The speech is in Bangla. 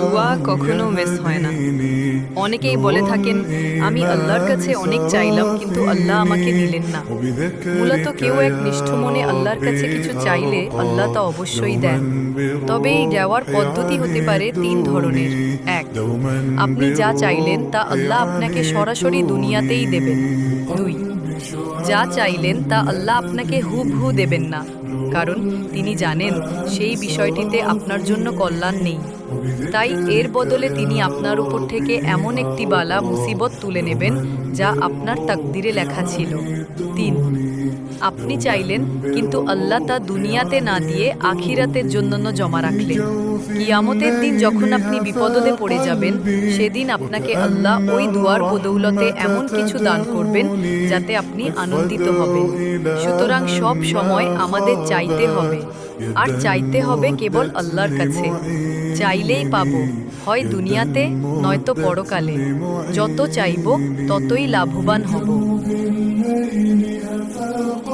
দোয়া কখনো মিস হয় না। অনেকেই বলে থাকেন, আমি আল্লাহর কাছে অনেক চাইলাম, কিন্তু আল্লাহ আমাকে দিলেন না। মূলত কেউ এক নিষ্ঠ মনে আল্লাহর কাছে কিছু চাইলে আল্লাহ তা অবশ্যই দেন। তবে এই দেওয়ার পদ্ধতি হতে পারে তিন ধরনের। এক, আপনি যা চাইলেন তা আল্লাহ আপনাকে সরাসরি দুনিয়াতেই দেবেন। দুই, যা চাইলেন তা আল্লাহ আপনাকে হুবহু দেবেন না। কারণ তিনি জানেন, সেই বিষয়টিতে আপনার জন্য কল্যাণ নেই। তাই এর বদলে তিনি আপনার উপর থেকে এমন একটি বালা মুসিবত তুলে নেবেন যা আপনার তাকদিরে লেখা ছিল। তিন। আপনি চাইলেন, কিন্তু আল্লাহ তা দুনিয়াতে না দিয়ে আখিরাতের জন্য জমা রাখলেন। কিয়ামতের দিন যখন আপনি বিপদে পড়ে যাবেন, সেদিন আপনাকে আল্লাহ ওই দুয়ার বদৌলতে এমন কিছু দান করবেন যাতে আপনি আনন্দিত হবেন। সুতরাং সব সময় আমাদের চাইতে হবে। আর চাইতে হবে কেবল আল্লাহর কাছে। চাইলেই পাব, হয় দুনিয়াতে, নয়তো পরকালে। যত চাইব, ততই লাভবান হব। الليل أفاق